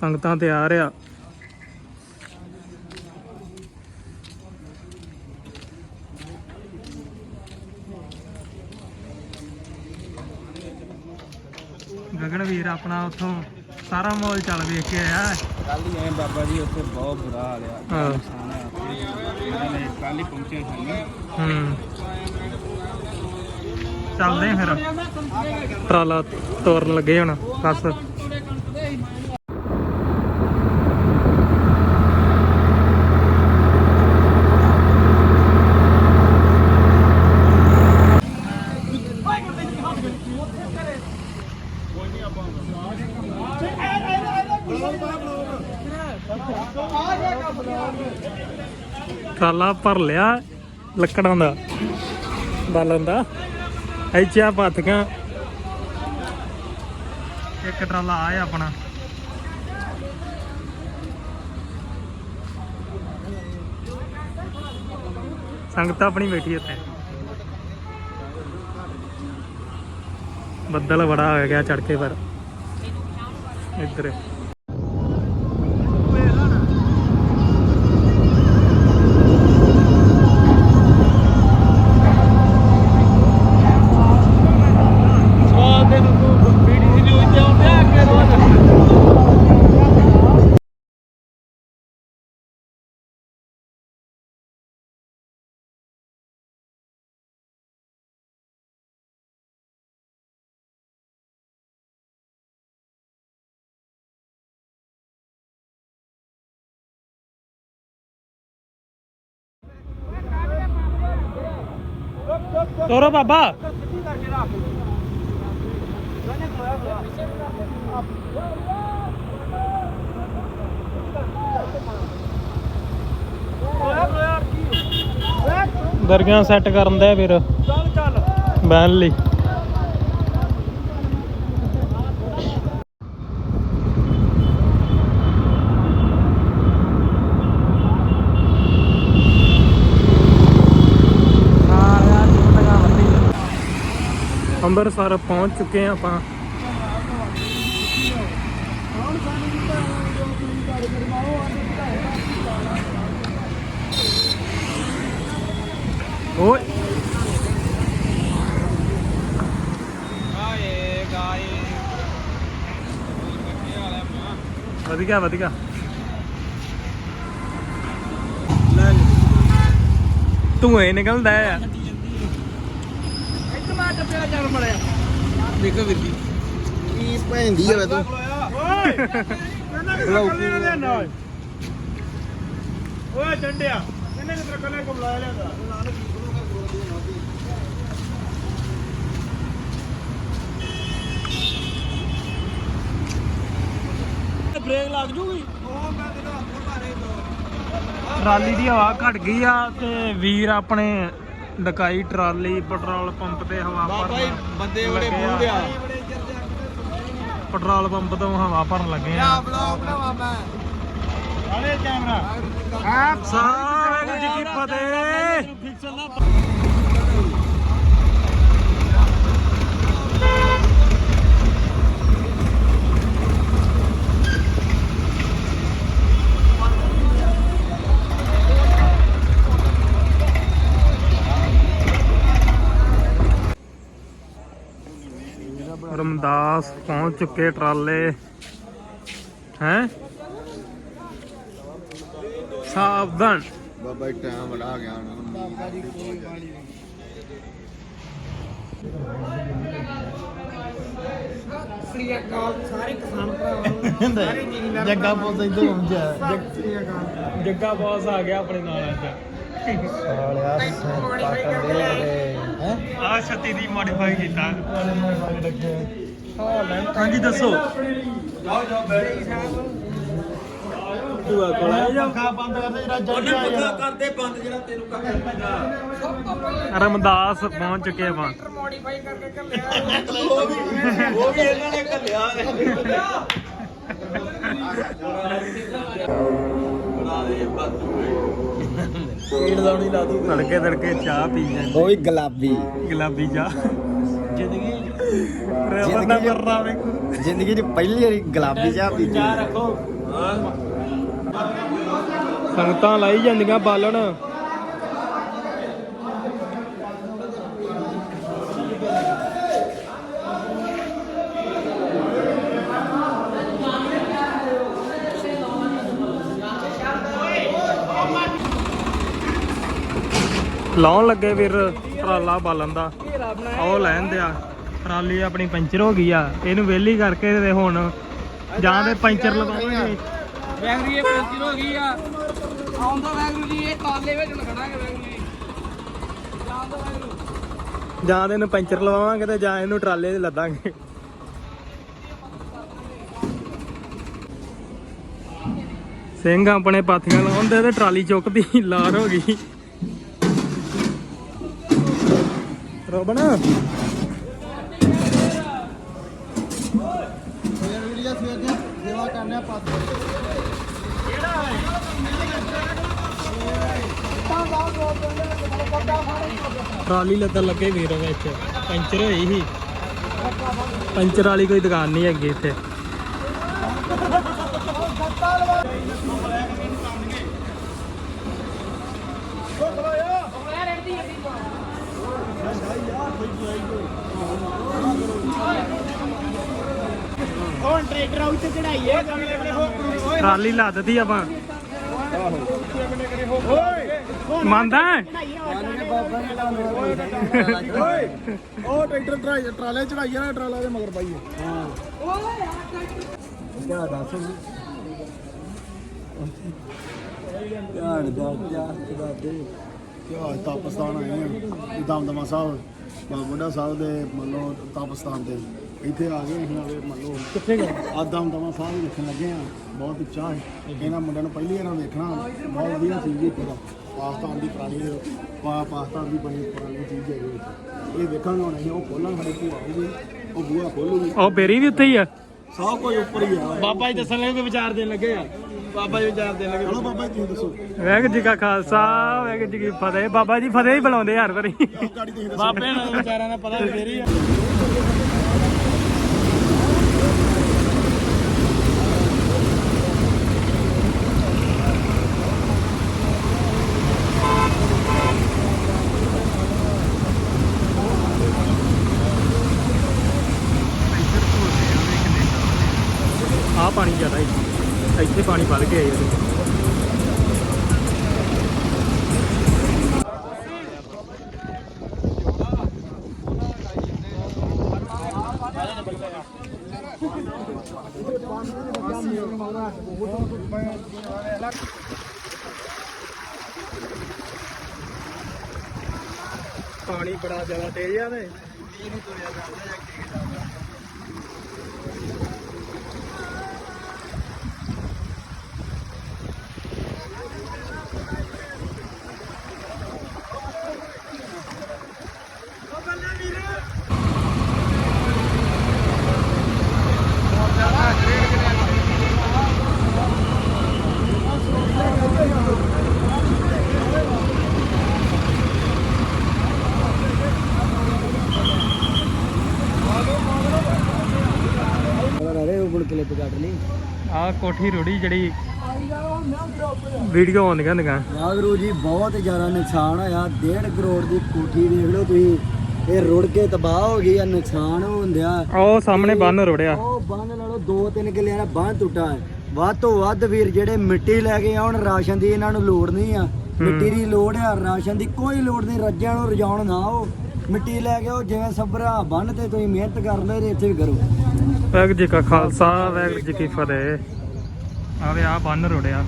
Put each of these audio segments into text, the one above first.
ਸੰਗਤਾਂ ਤਿਆਰ ਆ। ਗਗਨ ਵੀਰ ਆਪਣਾ ਉੱਥੋਂ ਸਾਰਾ ਮਾਲ ਚੱਲ ਵੇਖ ਕੇ ਆਇਆ ਕੱਲ ਹੀ ਆਏ ਬਾਬਾ ਜੀ ਉੱਥੇ ਬਹੁਤ ਬੁਰਾ ਹਾਲ ਆ। ਹਾਂ। ਨੁਕਸਾਨ ਆ। ਉਹਨਾਂ ਨੇ ਕੱਲ ਹੀ ਪਹੁੰਚੇ ਸਾਨੂੰ। ਹੂੰ। ਚੱਲਦੇ ਫਿਰ। ਟਰਾਲਾ ਤੋਰਨ ਲੱਗੇ ਹੁਣ ਬਸ। ਟਰਾਲਾ ਭਰ ਲਿਆ ਲੱਕੜਾਂ ਦਾ, ਬਾਲਣ ਦਾ। ਇੱਚਾ ਪਾਥੀਆਂ ਇੱਕ ਟਰਾਲਾ ਆਇਆ ਆਪਣਾ। ਸੰਗਤ ਆਪਣੀ ਬੈਠੀ ਉੱਤੇ ਬੱਦਲ ਬੜਾ ਹੋ ਗਿਆ ਚੜ ਕੇ ਪਰ। ਇੱਧਰ। ਤੋਰੋ ਬਾਬਾ। ਦਰਗਾਹ ਸੈੱਟ ਕਰਨ ਦੇ ਵੀਰ ਚੱਲ ਚੱਲ। ਬਹਿਣ ਲਈ। ਅੰਮ੍ਰਿਤਸਰ ਪਹੁੰਚ ਚੁੱਕੇ ਹਾਂ ਆਪਾਂ। ਓਏ ਗਾਏ ਗਾਏ ਕੀ ਹਾਲ ਹੈ ਮਾਂ ਵਧੀਆ ਵਧੀਆ। ਲੈ ਧੂਏ ਨਿਕਲਦਾ ਆ। ਇੱਥੇ ਮੈਂ ਟੱਪਿਆ ਚੱਲ ਮੜਿਆ ਦੇਖੋ ਵੀਰ ਜੀ। ਕੀ ਭੈਂਦੀ ਹੋਵੇ ਤੂੰ ਓਏ ਇਹਨਾਂ ਕਿਸ ਬੁਲਾਓ ਕੱਲੇ ਦੇ ਨਾਲ ਓਏ। ਡੰਡਿਆ। ਇਹਨੇ ਕਿਸ ਕੱਲੇ ਕੋ ਬੁਲਾਇਆ ਲਿਆਂਦਾ ਬ੍ਰੇਕ ਲੱਗ ਜੂਗੀ? ਉਹ ਮੈਂ ਤੈਨੂੰ ਹੱਥੋਂ ਮਾਰੇ ਟਰਾਲੀ ਦੀ ਹਵਾ ਘਟ ਗਈ ਆ ਤੇ ਵੀਰ ਆਪਣੇ ਡਕਾਈ ਟਰਾਲੀ ਪੈਟਰੋਲ ਪੰਪ ਤੇ ਹਵਾ ਬਾਬਾ ਜੀ ਭਰਨ ਬੰਦੇ ਬੜੇ। ਮੂੰਹ ਆ। ਪੈਟਰੋਲ ਪੰਪ ਤੋਂ ਹਵਾ ਭਰਨ ਲੱਗੇ ਆ। ਬਲੌਗ ਬਣਾਵਾ ਮੈਂ। ਆਲੇ ਕੈਮਰਾ। ਵਾਹਿਗੁਰੂ ਜੀ ਕੀ ਫਤਿਹ ਰਮਦਾਸ ਪਹੁੰਚ ਚੁੱਕੇ ਟਰਾਲੇ। ਹੈ? ਸਾਵਧਾਨ। ਬਾਬਾ ਜੀ ਟਾਈਮ ਆ ਗਿਆ ਜੱਗਾ ਪੁੱਤ ਇਧਰ ਪਹੁੰਚਿਆ ਜੱਗਾ ਬੌਸ ਆ ਗਿਆ ਆਪਣੇ ਨਾਲ ਅੱਜ। ਸਾਲਿਆ ਪਾਟਨ ਦੇ। ਹੈ? ਆ 36 ਦੀ ਮੋਡੀਫਾਈ ਕੀਤਾ। ਲੱਗੇ ਹਾਂਜੀ ਦੱਸੋ। ਤੂੰ ਕੋਲ ਆ ਜਾ ਪੱਖਾ ਬੰਦ ਕਰ ਦੇ ਜਿਹੜਾ ਜਿਹੜਾ ਕਰਦੇ ਬੰਦ ਜਿਹੜਾ ਤੈਨੂੰ ਕੱਖ ਰਮਦਾਸ ਪਹੁੰਚ ਚੁੱਕੇ ਆਪਾਂ ਉਹ ਵੀ ਇਹਨਾਂ ਨੇ ਘੱਲਿਆ। ਬਣਾ ਦੇ ਬਾਤੂ ਪੀੜ ਲਾਉਣੀ ਲਾ ਦੂ। ਤੜਕੇ ਤੜਕੇ ਚਾਹ ਪੀ ਜਾਂਦੇ। ਉਹ ਵੀ ਗੁਲਾਬੀ। ਗੁਲਾਬੀ ਚਾਹ। ਜ਼ਿੰਦਗੀ ਰੇਵਰ ਦਾ ਮਰਨਾ ਵੇਖੋ ਜ਼ਿੰਦਗੀ 'ਚ ਪਹਿਲੀ ਵਾਰੀ ਗੁਲਾਬੀ ਚਾਹ ਪੀਤੀ ਰੱਖੋ ਸੰਗਤਾਂ ਲਾਈ ਜਾਂਦੀਆਂ ਬਾਲਣ। ਲਾਉਣ ਲੱਗੇ ਵੀਰ ਟਰਾਲਾ ਬਾਲਣ ਦਾ। ਉਹ ਲੈਣ ਦਿਆ। ਟਰਾਲੀ ਆਪਣੀ ਪੰਚਰ ਹੋ ਗਈ ਆ ਇਹਨੂੰ ਵੇਲੀ ਕਰਕੇ ਤੇ ਹੁਣ ਜਾਂ ਤੇ ਪੰਚਰ ਲਵਾਵਾਂਗੇ। ਵੈਗਰੂ ਇਹ ਪੈਂਚਰ ਹੋ ਗਈ ਆ। ਆਉਂਦਾ ਵੈਗਰੂ ਜੀ ਇਹ ਕਾਲੇ ਵਿੱਚ ਖੜਾਂਗੇ ਵੈਗਰੂ ਜੀ। ਆਉਂਦਾ ਵੈਗਰੂ ਜਾਂ ਤੇ ਇਹਨੂੰ ਪੈਂਚਰ ਲਵਾਵਾਂਗੇ ਤੇ ਜਾਂ ਇਹਨੂੰ ਟਰਾਲੇ 'ਤੇ ਲੱਦਾਂਗੇ। ਸਿੰਘ ਆਪਣੇ ਪਾਥੀਆਂ ਲਾਉਂਦੇ ਤੇ ਟਰਾਲੀ ਚੁੱਕਦੀ ਲਾਰ ਹੋ ਗਈ। ਰੋਬਣ ਕਰਨੇ ਪਾਸ ਟਰਾਲੀ ਲੱਦਣ ਲੱਗੇ ਵੀਰ ਵਿੱਚ। ਪੈਂਚਰ ਹੋਈ ਸੀ। ਪੈਂਚਰ ਵਾਲੀ ਕੋਈ ਦੁਕਾਨ ਨਹੀਂ ਹੈਗੀ ਇੱਥੇ। ਹੁਣ ਟਰੈਕਟਰ ਆਉ ਤੇ ਚੜਾਈਏ ਟਰਾਲੀ ਲੱਦਦੀ ਆਪਾਂ ਮੰਨਦਾ ਹੈ? ਉਹ ਟਰੈਕਟਰ ਟਰਾਈ ਟਰਾਲੇ ਚੜਾਈਏ ਨਾ ਟਰਾਲਾ ਦੇ ਮਗਰ ਪਾਈਏ ਹਾਂ? ਕਿਆ ਦੱਸ ਧਿਆਨ ਦਾ ਜਾ ਖੁਦਾ ਦੇ ਕਿਆ ਤਾਪਸਤਾਨ ਆਏ ਆ ਦਮਦਮਾ ਸਾਹਿਬ ਬਾਬਾ ਬੁੱਢਾ ਸਾਹਿਬ ਦੇ ਮੰਨ ਤਾਪਸਤਾਨ ਦੇ ਇੱਥੇ ਆ ਗਏ ਅਸੀਂ ਆਵੇ ਮੰਨ ਲਓ ਕਿੱਥੇ ਗਏ? ਆ ਦਮਦਮਾ ਸਾਹਿਬ ਦੇਖਣ ਲੱਗੇ ਆ ਬਹੁਤ ਉੱਚਾ ਹੈ। ਇਹਨਾਂ ਮੁੰਡਿਆਂ ਨੂੰ ਪਹਿਲੀ ਵਾਰ ਵੇਖਣਾ ਬਹੁਤ ਵਧੀਆ ਚੀਜ਼ ਹੈ ਪੂਰਾ ਪਾਕਿਸਤਾਨ ਦੀ ਪੁਰਾਣੀ ਪਾ ਪਾਕਿਸਤਾਨ ਦੀ ਬਣੀ ਪੁਰਾਣੀ ਚੀਜ਼ ਹੈ ਇਹ ਇਹ ਵੇਖਾਂਗੇ ਹੁਣ ਅਸੀਂ ਉਹ ਖੋਲਾਂਗੇ ਸਾਡੇ ਭੂਆ ਆਊਗੀ ਉਹ ਬੂਹਾ ਖੋਲੂਗੀ। ਉਹ ਬੇਰੀ ਵੀ ਉੱਥੇ ਹੀ ਆ? ਸਭ ਕੁਝ ਉੱਪਰ ਹੀ ਆ। ਬਾਬਾ ਜੀ ਦੱਸਣ ਲੱਗੇ ਕੋਈ ਵਿਚਾਰ ਦੇਣ ਲੱਗੇ ਆ? ਬਾਬਾ ਜੀ ਵਿਚਾਰ ਦੇਣ ਚਲੋ ਬਾਬਾ ਜੀ ਤੁਸੀਂ ਦੱਸੋ। ਵਾਹਿਗੁਰੂ ਜੀ ਕਾ ਖਾਲਸਾ ਵਾਹਿਗੁਰੂ ਜੀ ਕੀ ਫਤਿਹ। ਬਾਬਾ ਜੀ ਫਤਿਹ ਹੀ ਬੁਲਾਉਂਦੇ ਹਰ ਵਾਰੀ। ਬਾਬੇ ਨੂੰ ਵਿਚਾਰਾਂ ਦਾ ਪਤਾ ਫੇਰ ਹੀ ਆ। ਪਾਣੀ ਬੜਾ ਜ਼ਿਆਦਾ ਤੇਜ਼ ਆ ਤੇ। ਅਰੇ ਉਹ ਕਲਿੱਪ ਕੱਢ ਲਈ। ਆ ਕੋਠੀ ਰੁੜੀ ਜਿਹੜੀ ਵੀਡੀਓ ਆਉਂਦੀਆਂ ਹੁੰਦੀਆਂ ਵਾਹਿਗੁਰੂ ਜੀ ਬਹੁਤ ਜ਼ਿਆਦਾ ਨੁਕਸਾਨ ਹੋਇਆ। 1.5 ਕਰੋੜ ਦੀ ਕੋਠੀ ਦੇਖ ਲਓ ਤੁਸੀਂ। ਇਹ ਰੁੜ ਕੇ ਤਬਾਹ ਹੋ ਗਈ ਆ ਨੁਕਸਾਨ ਹੁੰਦਿਆ ਉਹ ਸਾਹਮਣੇ ਬੰਨ ਰੁੜਿਆ। ਉਹ ਬੰਨ ਨਾਲੋਂ 2-3 ਕਿੱਲਿਆਂ ਦਾ ਬੰਨ ਟੁੱਟਾ ਹੈ। ਵੱਧ ਤੋਂ ਵੱਧ ਵੀਰ ਜਿਹੜੇ ਮਿੱਟੀ ਲੈ ਕੇ ਆਉਣ ਰਾਸ਼ਨ ਦੀ ਇਹਨਾਂ ਨੂੰ ਲੋੜ ਨਹੀਂ ਆ। ਮਿੱਟੀ ਦੀ ਲੋੜ ਆ ਰਾਸ਼ਨ ਦੀ ਕੋਈ ਲੋੜ ਨਹੀਂ। ਰੱਜਿਆਂ ਨੂੰ ਰਜਾਉਣ ਨਾ ਉਹ ਮਿੱਟੀ ਲੈ ਕੇ ਉਹ ਜਿਵੇਂ ਸਭਰਾ ਬੰਨ ਤੇ ਤੁਸੀਂ ਮਿਹਨਤ ਕਰ ਲੈ ਇੱਥੇ ਵੀ ਕਰੋ। ਵਾਹਿਗੁਰੂ ਜੀ ਕਾ ਖਾਲਸਾ ਵਾਹਿਗੁਰੂ ਜੀ ਕੀ ਫਤਿਹ। ਆਵੇ ਆ ਬੰਨ ਰੁੜਿਆ।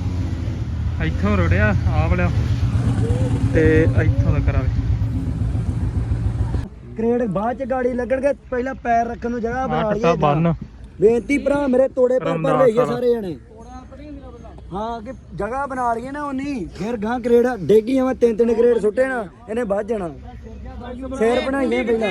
ਇੱਥੋਂ ਰੁੜਿਆ ਆ ਵਾਲਾ। ਤੇ ਇੱਥੋਂ ਤੱਕ ਆਵੇ ਕ੍ਰੇਡ ਬਾਅਦ ਚ ਗਾੜੀ ਲੱਗਣਗੇ ਪਹਿਲਾਂ ਪੈਰ ਰੱਖਣ ਨੂੰ ਜਗ੍ਹਾ ਬਣਾ ਲਈਏ ਬੰਨ। ਬੇਨਤੀ ਭਰਾ ਮੇਰੇ ਤੋੜੇ ਪਰ ਪਰ ਲਈਏ। ਸਾਰੇ। ਜਣੇ। ਹਾਂ ਕਿ ਜਗ੍ਹਾ ਬਣਾ ਲਈਏ ਨਾ ਉਨੀ ਫਿਰ ਗਾਂ ਕ੍ਰੇਡ ਡੇਗੀ ਐਵੇਂ ਤਿੰਨ ਤਿੰਨ ਕ੍ਰੇਡ ਸੁੱਟੇ ਨਾ ਇਹਨੇ ਵੱਧ ਜਾਣਾ। ਫੇਰ ਬਣਾਈਏ ਪਹਿਲਾਂ।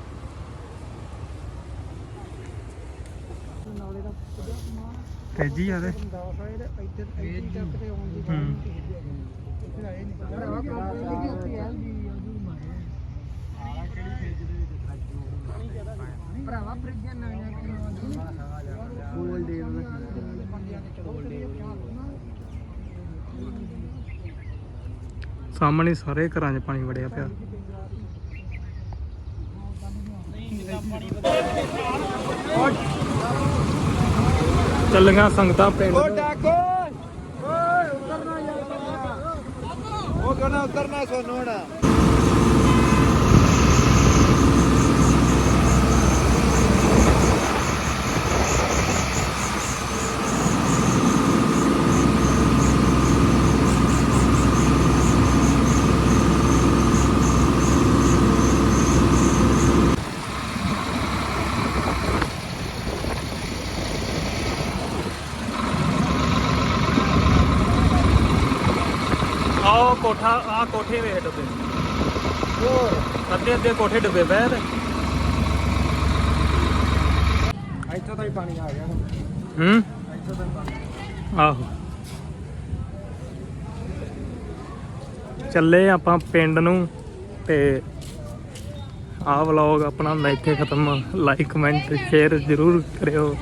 ਇੱਥੇ ਆਏ ਨਹੀਂ ਭਰਾਵਾ ਫਰਿੱਜਾਂ ਨਵੀਆਂ ਕਿਉਂ ਗੋਲ ਦੇ ਬੰਦਿਆਂ ਦੇ ਸਾਹਮਣੇ ਸਾਰੇ ਘਰਾਂ 'ਚ ਪਾਣੀ ਵੜਿਆ ਪਿਆ। ਚੱਲੀਆਂ ਸੰਗਤਾਂ ਪਿੰਡ। ਨੂੰ। ਡਾਕੋ! ਓਏ ਉਤਰਨਾ ਯਾਰ ਉਹ ਕਹਿੰਦਾ ਉਤਰਨਾ ਸੋਨੂੰ ਹੁਣ। ਆਹ ਕੋਠਾ ਆਹ ਕੋਠੇ ਵੇਖ ਡੁੱਬੇ। ਅੱਧੇ ਅੱਧੇ ਕੋਠੇ ਡੁੱਬੇ ਪਏ ਤੇ ਇੱਥੋਂ ਤਾਂ ਹੀ ਪਾਣੀ ਆ ਗਿਆ। ਹੂੰ? ਇੱਥੋਂ ਤਾਂ ਪਾਣੀ। ਆਹੋ। ਚੱਲੇ ਆਪਾਂ ਪਿੰਡ ਨੂੰ ਤੇ ਆਹ ਵਲੌਗ ਆਪਣਾ ਹੁੰਦਾ ਇੱਥੇ ਖਤਮ। ਲਾਈਕ ਕਮੈਂਟ ਸ਼ੇਅਰ ਜ਼ਰੂਰ ਕਰਿਓ।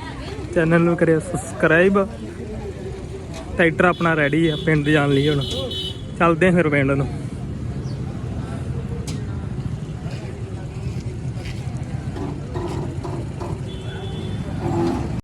ਚੈਨਲ ਨੂੰ ਕਰਿਓ ਸਬਸਕ੍ਰਾਈਬ ਟਰੈਕਟਰ ਆਪਣਾ ਰੈਡੀ ਆ ਪਿੰਡ ਜਾਣ ਲਈ ਹੁਣ। ਚੱਲਦੇ ਆ ਫਿਰ ਪਿੰਡ ਨੂੰ